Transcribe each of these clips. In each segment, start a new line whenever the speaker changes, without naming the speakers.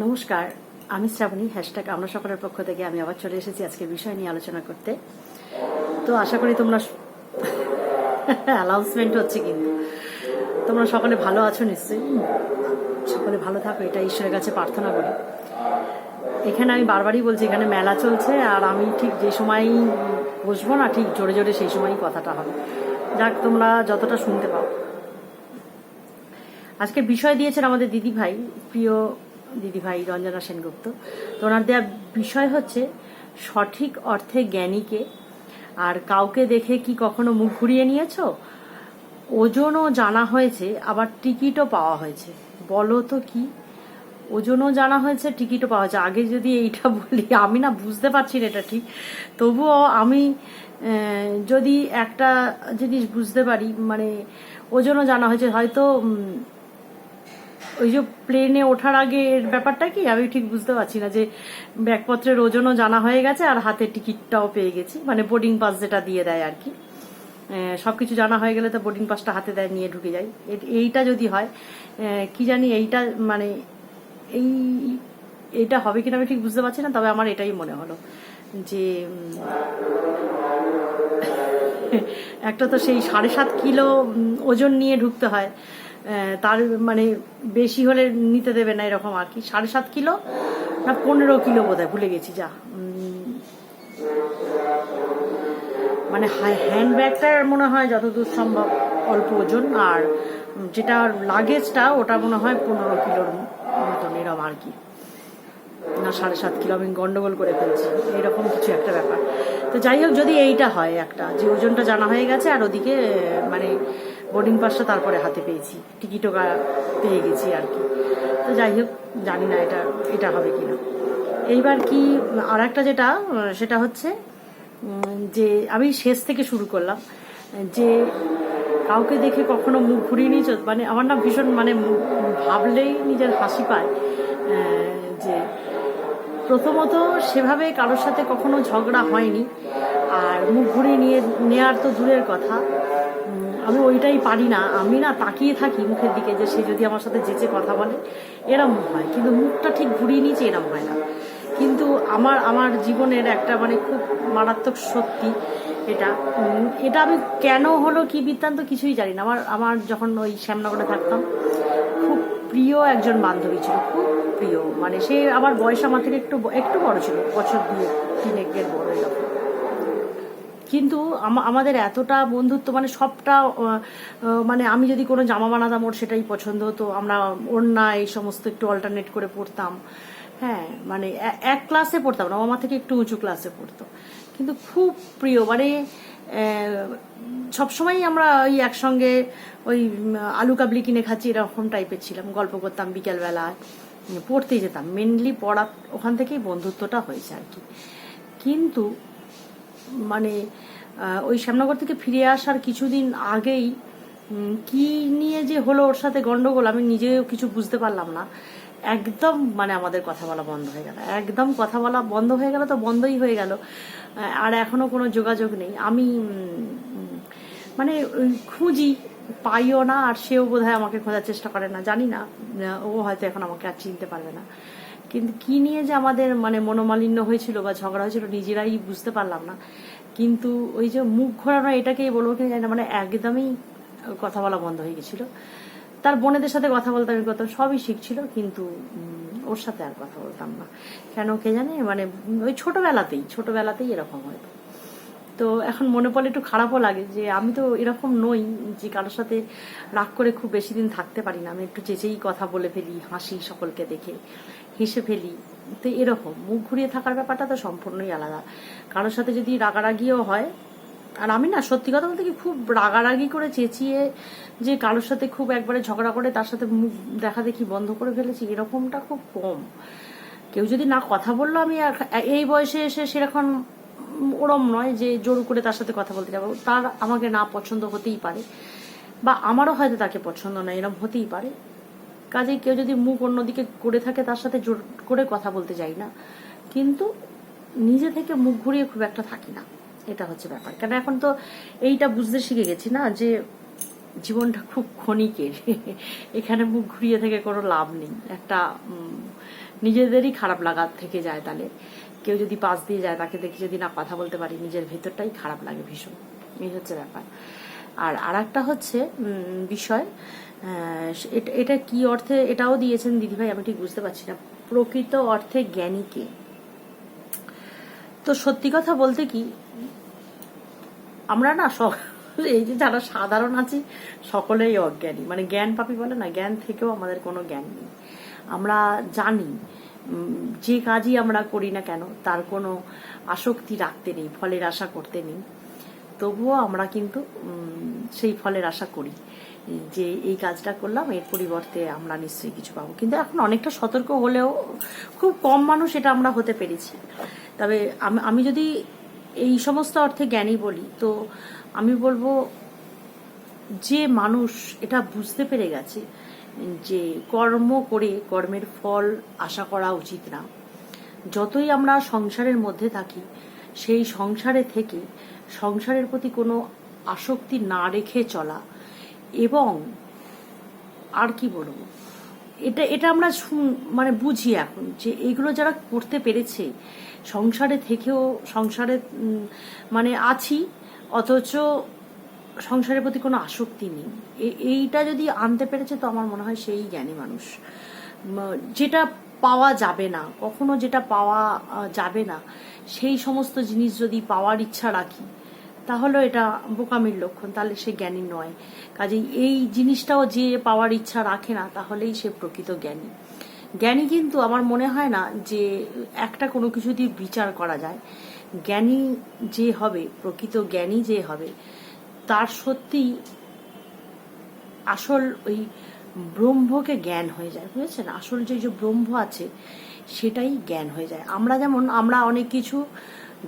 নমস্কার, আমি শ্রাবণী হ্যাশট্যাগ আমরা সকলের পক্ষ থেকে আমি আবার চলে এসেছি আজকে বিষয় নিয়ে আলোচনা করতে। তো আশা করি তোমরা অ্যানাউন্সমেন্ট হচ্ছে কিন্তু। তোমরা সকলে ভালো আছো নিশ্চয়ই? সকলে ভালো থাকো এটা ঈশ্বরের কাছে প্রার্থনা করি। এখানে আমি বারবারই বলছি, এখানে মেলা চলছে, আর আমি ঠিক যে সময় বসবো না, ঠিক জোরে জোরে সেই সময়ই কথাটা হবে। যাক, তোমরা যতটা শুনতে পাও। আজকে বিষয় দিয়েছেন আমাদের দিদিভাই, প্রিয় দিদিভাই রঞ্জনা সেনগুপ্ত। তো ওনার দেওয়া বিষয় হচ্ছে সঠিক অর্থে জ্ঞানীকে আর কাউকে দেখে কি কখনো মুখ ঘুরিয়ে নিয়েছ? ওজনও জানা হয়েছে, আবার টিকিটও পাওয়া হয়েছে। বলো তো কি? ওজনও জানা হয়েছে, টিকিটও পাওয়া হয়েছে। আগে যদি এইটা বলি, আমি না বুঝতে পারছি না এটা ঠিক। তবুও আমি যদি একটা জিনিস বুঝতে পারি মানে ওজনও জানা হয়েছে, হয়তো ওই যে প্লেনে ওঠার আগে এর ব্যাপারটা কি? আমি ঠিক বুঝতে পারছি না যে ব্যাগপত্রের ওজনও জানা হয়ে গেছে আর হাতে টিকিটটাও পেয়ে গেছি। মানে বোর্ডিং পাস যেটা দিয়ে দেয় আর কি। সব কিছু জানা হয়ে গেলে তো বোর্ডিং পাসটা হাতে দেয়, নিয়ে ঢুকে যাই। এইটা যদি হয় কি জানি এইটা মানে এই এটা হবে কিনা আমি ঠিক বুঝতে পারছি না, তবে আমার এটাই মনে হলো যে একটা তো সেই সাড়ে সাত কিলো ওজন নিয়ে ঢুকতে হয়। তার মানে বেশি হলে নিতে দেবে না এরকম আর কি। সাড়ে সাত কিলো না পনেরো কিলো বোধহয়, ভুলে গেছি, যা। মানে হ্যান্ড ব্যাগটার মনে হয় যতদূর সম্ভব অল্প ওজন, আর যেটা লাগেজটা ওটা মনে হয় পনেরো কিলোর মতন এরম আর কি। না, সাড়ে সাত কিলো আমি গন্ডগোল করে ফেলছি, এরকম কিছু একটা ব্যাপার। তো যাই হোক, যদি এইটা হয় একটা, যে ওজনটা জানা হয়ে গেছে, আর ওদিকে মানে বোর্ডিং পাসটা তারপরে হাতে পেয়েছি। টিকিটও পেয়ে গেছি আর কি। তো যাই হোক, জানি না এটা এটা হবে কিনা। এইবার কি আর একটা যেটা, সেটা হচ্ছে যে আমি শেষ থেকে শুরু করলাম, যে কাউকে দেখে কখনো মুখ ঘুরিয়ে নিয়েছ? মানে আমার না ভীষণ মানে ভাবলেই নিজের হাসি পায় যে প্রথমত সেভাবে কারোর সাথে কখনো ঝগড়া হয়নি। আর মুখ ঘুরিয়ে নিয়ে নেওয়ার তো দূরের কথা। আমি ওইটাই পারি না। আমি না তাকিয়ে থাকি মুখের দিকে যে সে যদি আমার সাথে যেচে কথা বলে, এরম হয়। কিন্তু মুখটা ঠিক ঘুরিয়ে নিয়েছে এরম হয় না। কিন্তু আমার আমার জীবনের একটা মানে খুব মারাত্মক সত্যি এটা। এটা আমি কেন হলো কি বৃত্তান্ত কিছুই জানি না। আমার আমার যখন ওই শ্যামনগরে থাকতাম, খুব প্রিয় একজন বান্ধবী ছিল, খুব প্রিয়। মানে সে আমার বয়স আমার থেকে একটু একটু বড় ছিল, বছর দুই তিনেকের বড় এরকম। কিন্তু আমাদের এতটা বন্ধুত্ব মানে সবটা মানে আমি যদি কোনো জামা বানাতাম ওর সেটাই পছন্দ হতো। আমরা ওড়না এই সমস্ত একটু অল্টারনেট করে পড়তাম। হ্যাঁ মানে এক ক্লাসে পড়তাম না আমার থেকে একটু উঁচু ক্লাসে পড়তো। কিন্তু খুব প্রিয় মানে সবসময় আমরা ওই একসঙ্গে ওই আলু কাবলি কিনে খাচ্ছি, এরকম টাইপের ছিলাম। গল্প করতাম বিকেলবেলায় পড়তে যেতাম। মেনলি পড়া, ওখান থেকেই বন্ধুত্বটা হয়েছে আর কি। কিন্তু মানে ওই শ্যামনগর থেকে ফিরে আসার কিছুদিন আগেই কি নিয়ে যে হলো ওর সাথে গন্ডগোল আমি নিজেও কিছু বুঝতে পারলাম না। একদম মানে আমাদের কথা বলা বন্ধ হয়ে গেল। একদম কথা বলা বন্ধ হয়ে গেল তো বন্ধই হয়ে গেল। আর এখনও কোনো যোগাযোগ নেই। আমি মানে খুঁজি, পাইও না, আর সেও বোধহয় আমাকে খোঁজার চেষ্টা করে না। জানি না ও হয়তো এখন আমাকে আর চিনতে পারবে না। কিন্তু কি নিয়ে যে আমাদের মানে মনোমালিন্য হয়েছিল বা ঝগড়া হয়েছিল নিজেরাই বুঝতে পারলাম না। কিন্তু ওই যে মুখ ঘোরানো এটাকেই বলব কিনা জানি না মানে একদমই কথা বলা বন্ধ হয়ে গেছিল। তার বোনেদের সাথে কথা বলতাম এর করতাম সবই শিখছিল, কিন্তু ওর সাথে আর কথা বলতাম না। কেন কে জানে মানে ওই ছোটবেলাতেই ছোটবেলাতেই এরকম হয়তো। তো এখন মনে পড়লে একটু খারাপও লাগে যে আমি তো এরকম নই যে কারোর সাথে রাগ করে খুব বেশি দিন থাকতে পারি না। আমি একটু চেঁচেই কথা বলে ফেলি, হাসি সকলকে দেখে, হেসে ফেলি। তো এরকম, মুখ ঘুরিয়ে থাকার ব্যাপারটা তো সম্পূর্ণই আলাদা। কারোর সাথে যদি রাগারাগিও হয়, আর আমি না সত্যি কথা বলতে কি খুব রাগারাগি করে চেঁচিয়ে যে কারোর সাথে খুব একবারে ঝগড়া করে তার সাথে মুখ দেখা দেখি বন্ধ করে ফেলেছি, এরকমটা খুব কম। কেউ যদি না কথা বলল আমি এই বয়সে এসে সেরকম ওরম নয় যে জোর করে তার সাথে কথা বলতে যাব। তার আমাকে না পছন্দ হতেই পারে, বা আমারও হয়তো তাকে পছন্দ নয়, এরম হতেই পারে। কাজে কেউ যদি মুখ অন্যদিকে করে থাকে, তার সাথে জোর করে কথা বলতে যাই না। কিন্তু নিজে থেকে মুখ ঘুরিয়ে খুব একটা থাকি না। এটা হচ্ছে ব্যাপার। কেন এখন তো এইটা বুঝতে শিখে গেছি না যে জীবনটা খুব ক্ষণিকের। এখানে মুখ ঘুরিয়ে থেকে কোনো লাভ নেই। একটা নিজেদেরই খারাপ লাগা থেকে যায় তাহলে কেউ যদি পাশ দিয়ে যায়, তাকে দেখে যদি না কথা বলতে পারি, নিজের ভেতরটাই খারাপ লাগে ভীষণ। এই হচ্ছে ব্যাপার। আর আর একটা হচ্ছে বিষয় এটা- কি অর্থে এটাও দিয়েছেন দিদিভাই, আমি ঠিক বুঝতে পারছি না। প্রকৃত অর্থে জ্ঞানীকে তো সত্যি কথা বলতে কি, আমরা না এই যে যারা সাধারণ আছি, সকলেই অজ্ঞানী। মানে জ্ঞান পাপি বলে না, জ্ঞান থেকেও আমাদের কোনো জ্ঞান নেই। আমরা জানি যে কাজই আমরা করি না কেন, তার কোনো আসক্তি রাখতে নেই, ফলের আশা করতে নেই। তবুও আমরা কিন্তু সেই ফলের আশা করি, যে এই কাজটা করলাম, এর পরিবর্তে আমরা নিশ্চয়ই কিছু পাবো। কিন্তু এখন অনেকটা সতর্ক হলেও, খুব কম মানুষ এটা আমরা হতে পেরেছি। তবে আমি- যদি এই সমস্ত অর্থে জ্ঞানী বলি, তো আমি বলব যে মানুষ এটা বুঝতে পেরে গেছে যে কর্ম করে কর্মের ফল আশা করা উচিত না। যতই আমরা সংসারের মধ্যে থাকি, সেই সংসারে থেকে সংসারের প্রতি কোনো আসক্তি না রেখে চলা এবং আর কি বলব? এটা এটা আমরা মানে বুঝি এখন যে এগুলো যারা করতে পেরেছে, সংসারে থেকেও, সংসারে মানে আছি, অথচ সংসারের প্রতি কোনো আসক্তি নেই। এইটা যদি আনতে পেরেছে তো আমার মনে হয় সেই জ্ঞানী মানুষ। যেটা পাওয়া যাবে না, কখনো যেটা পাওয়া যাবে না, সেই সমস্ত জিনিস যদি পাওয়ার ইচ্ছা রাখি তাহলে এটা বোকামির লক্ষণ, তাহলে সে জ্ঞানী নয়। কাজেই এই জিনিসটাও যে পাওয়ার ইচ্ছা রাখে না, তাহলেই সে প্রকৃত জ্ঞানী। জ্ঞানী কিন্তু আমার মনে হয় না যে একটা কোনো কিছু দিয়ে বিচার করা যায়। জ্ঞানী যে হবে, প্রকৃত জ্ঞানী যে হবে, তার সত্যি আসল ওই ব্রহ্মকে জ্ঞান হয়ে যায়, বুঝেছেন? আসল যে যে ব্রহ্ম আছে, সেটাই জ্ঞান হয়ে যায়। আমরা যেমন, আমরা অনেক কিছু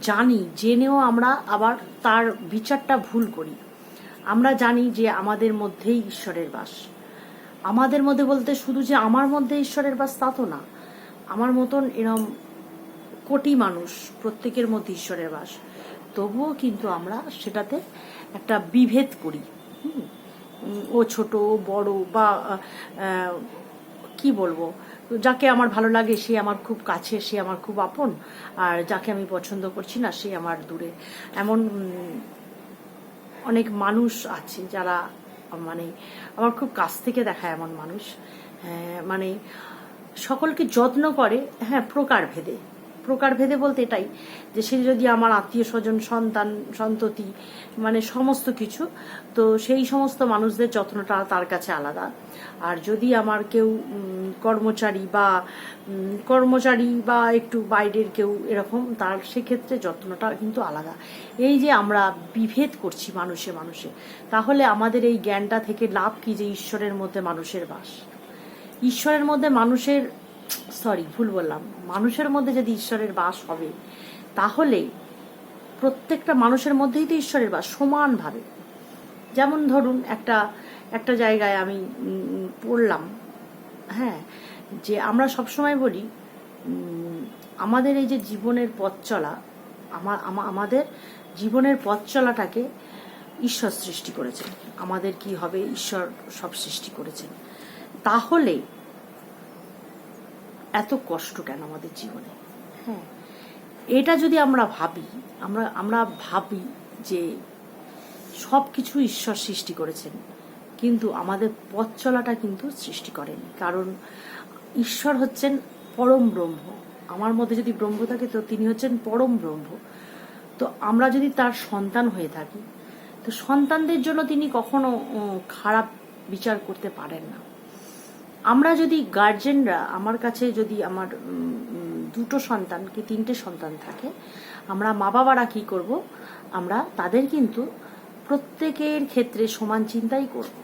জানি, জেনেও আমরা আবার তার বিচারটা ভুল করি। আমরা জানি যে আমাদের মধ্যেই ঈশ্বরের বাস। আমাদের মধ্যে বলতে শুধু যে আমার মধ্যে ঈশ্বরের বাস তা তো না, আমার মতন এরম কোটি মানুষ প্রত্যেকের মধ্যে ঈশ্বরের বাস। তবুও কিন্তু আমরা সেটাতে একটা বিভেদ করি। ও ছোট বড় বা কি বলব? যাকে আমার ভালো লাগে সে আমার খুব কাছে সে আমার খুব আপন আর যাকে আমি পছন্দ করছি না সে আমার দূরে। এমন অনেক মানুষ আছে যারা মানে আমার খুব কাছ থেকে দেখা এমন মানুষ। হ্যাঁ, মানে সকলকে যত্ন করে হ্যাঁ প্রকার ভেদে। প্রকার ভেদে বলতে এটাই, যে সে যদি আমার আত্মীয় স্বজন, সন্তান, সন্ততি মানে সমস্ত কিছু, তো সেই সমস্ত মানুষদের যত্নটা তার কাছে আলাদা। আর যদি আমার কেউ কর্মচারী বা কর্মচারী বা একটু বাইরের কেউ এরকম, তার সেক্ষেত্রে যত্নটা কিন্তু আলাদা। এই যে আমরা বিভেদ করছি মানুষে মানুষে, তাহলে আমাদের এই জ্ঞানটা থেকে লাভ কি যে ঈশ্বরের মধ্যে মানুষের বাস? ঈশ্বরের মধ্যে মানুষের সরি ভুল বললাম। মানুষের মধ্যে যদি ঈশ্বরের বাস হবে, তাহলে প্রত্যেকটা মানুষের মধ্যেই তো ঈশ্বরের বাস, সমানভাবে। যেমন ধরুন, একটা একটা জায়গায় আমি পড়লাম হ্যাঁ যে আমরা সবসময় বলি আমাদের এই যে জীবনের পথ চলা, আমা- আমা- আমাদের জীবনের পথ চলাটাকে ঈশ্বর সৃষ্টি করেছেন। আমাদের কি হবে? ঈশ্বর সব সৃষ্টি করেছেন। তাহলে এত কষ্ট কেন আমাদের জীবনে? হ্যাঁ এটা যদি আমরা ভাবি আমরা আমরা ভাবি যে সব কিছু ঈশ্বর সৃষ্টি করেছেন কিন্তু আমাদের পথ চলাটা কিন্তু সৃষ্টি করেনি। কারণ ঈশ্বর হচ্ছেন পরম ব্রহ্ম। আমার মধ্যে যদি ব্রহ্ম থাকে তো তিনি হচ্ছেন পরম ব্রহ্ম। তো আমরা যদি তার সন্তান হয়ে থাকি তো সন্তানদের জন্য তিনি কখনো খারাপ বিচার করতে পারেন না। আমরা যদি গার্জেনরা আমার কাছে যদি আমার দুটো সন্তান কি তিনটে সন্তান থাকে, আমরা মা বাবারা কি করব? আমরা তাদের কিন্তু প্রত্যেকের ক্ষেত্রে সমান চিন্তাই করব।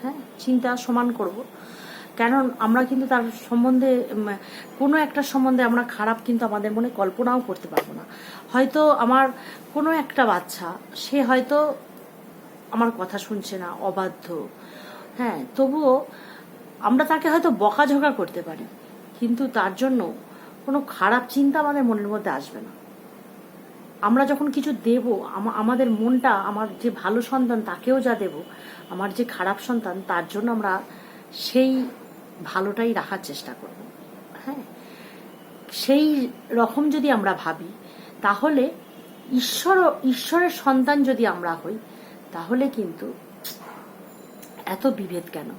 হ্যাঁ চিন্তা সমান করব। কেন আমরা কিন্তু তার সম্বন্ধে কোনো একটা সম্বন্ধে আমরা খারাপ কিন্তু আমাদের মনে কল্পনাও করতে পারব না। হয়তো আমার কোনো একটা বাচ্চা, সে হয়তো আমার কথা শুনছে না, অবাধ্য। হ্যাঁ তবুও আমরা তাকে হয়তো বকাঝকা করতে পারি, কিন্তু তার জন্য কোনো খারাপ চিন্তা আমাদের মনের মধ্যে আসবে না। আমরা যখন কিছু দেব আমাদের মনটা, আমার যে ভালো সন্তান, তাকেও যা দেব, আমার যে খারাপ সন্তান, তার জন্য আমরা সেই ভালোটাই রাখার চেষ্টা করব। হ্যাঁ? সেই রকম যদি আমরা ভাবি, তাহলে ঈশ্বর, ঈশ্বরের সন্তান যদি আমরা হই, তাহলে কিন্তু এত বিভেদ কেন?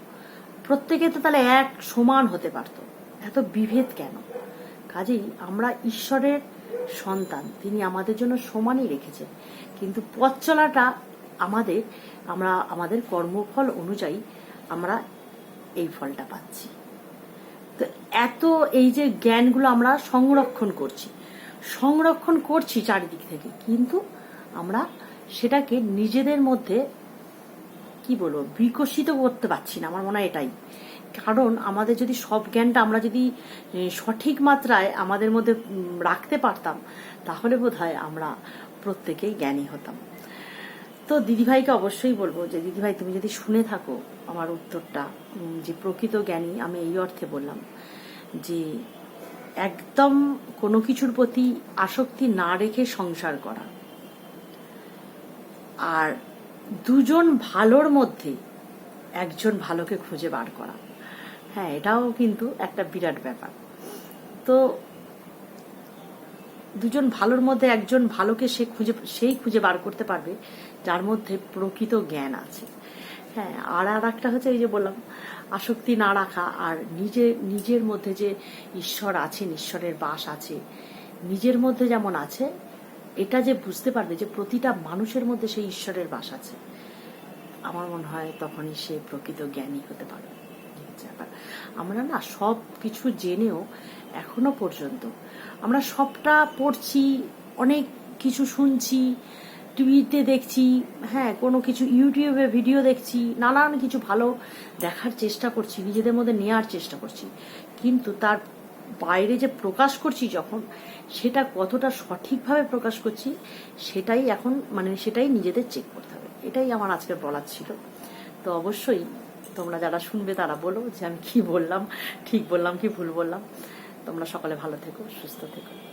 প্রত্যেকে তো তাহলে এক সমান হতে পারত। এত বিভেদ কেন? কাজেই আমরা ঈশ্বরের সন্তান, তিনি আমাদের জন্য সমানই রেখেছেন। কিন্তু পথ চলাটা আমাদের, আমরা আমাদের কর্মফল অনুযায়ী আমরা এই ফলটা পাচ্ছি। তো এত এই যে জ্ঞানগুলো আমরা সংরক্ষণ করছি সংরক্ষণ করছি চারিদিক থেকে, কিন্তু আমরা সেটাকে নিজেদের মধ্যে কি বলব, বিকশিত করতে পারছি না, আমার মনে হয় এটাই। কারণ আমাদের যদি সব জ্ঞানটা আমরা যদি সঠিক মাত্রায় আমাদের মধ্যে রাখতে পারতাম, তাহলে বোধ হয় আমরা প্রত্যেকেই জ্ঞানী হতাম। তো দিদিভাইকে অবশ্যই বলব যে, দিদিভাই, তুমি যদি শুনে থাকো আমার উত্তরটা যে প্রকৃত জ্ঞানী, আমি এই অর্থে বললাম যে, একদম কোনো কিছুর প্রতি আসক্তি না রেখে সংসার করা। আর দুজন ভালোর মধ্যে একজন ভালোকে খুঁজে বার করা। হ্যাঁ এটাও কিন্তু একটা বিরাট ব্যাপার। তো দুজন ভালোর মধ্যে একজন ভালোকে সে খুঁজে, সেই খুঁজে বার করতে পারবে, যার মধ্যে প্রকৃত জ্ঞান আছে। হ্যাঁ আর আর একটা হচ্ছে এই যে বললাম, আসক্তি না রাখা আর নিজে, নিজের মধ্যে যে ঈশ্বর আছেন, ঈশ্বরের বাস আছে, নিজের মধ্যে যেমন আছে এটা যে বুঝতে পারবে যে প্রতিটা মানুষের মধ্যে সেই ঈশ্বরের বাস আছে, আমার মনে হয় তখনই সে প্রকৃত জ্ঞানী হতে পারবে। আমরা না সব কিছু জেনেও এখনও পর্যন্ত আমরা সবটা পড়ছি, অনেক কিছু শুনছি, টিভিতে দেখছি হ্যাঁ কোনো কিছু ইউটিউবে ভিডিও দেখছি, নানান কিছু ভালো দেখার চেষ্টা করছি, নিজেদের মধ্যে নেওয়ার চেষ্টা করছি কিন্তু তার বাইরে যে প্রকাশ করছি যখন, সেটা কতটা সঠিকভাবে প্রকাশ করছি, সেটাই এখন মানে সেটাই নিজেদের চেক করতে হবে। এটাই আমার আজকে বলার ছিল। তো অবশ্যই তোমরা যারা শুনবে তারা বলো যে আমি কি বললাম, ঠিক বললাম কি ভুল বললাম। তোমরা সকলে ভালো থেকো, সুস্থ থেকো।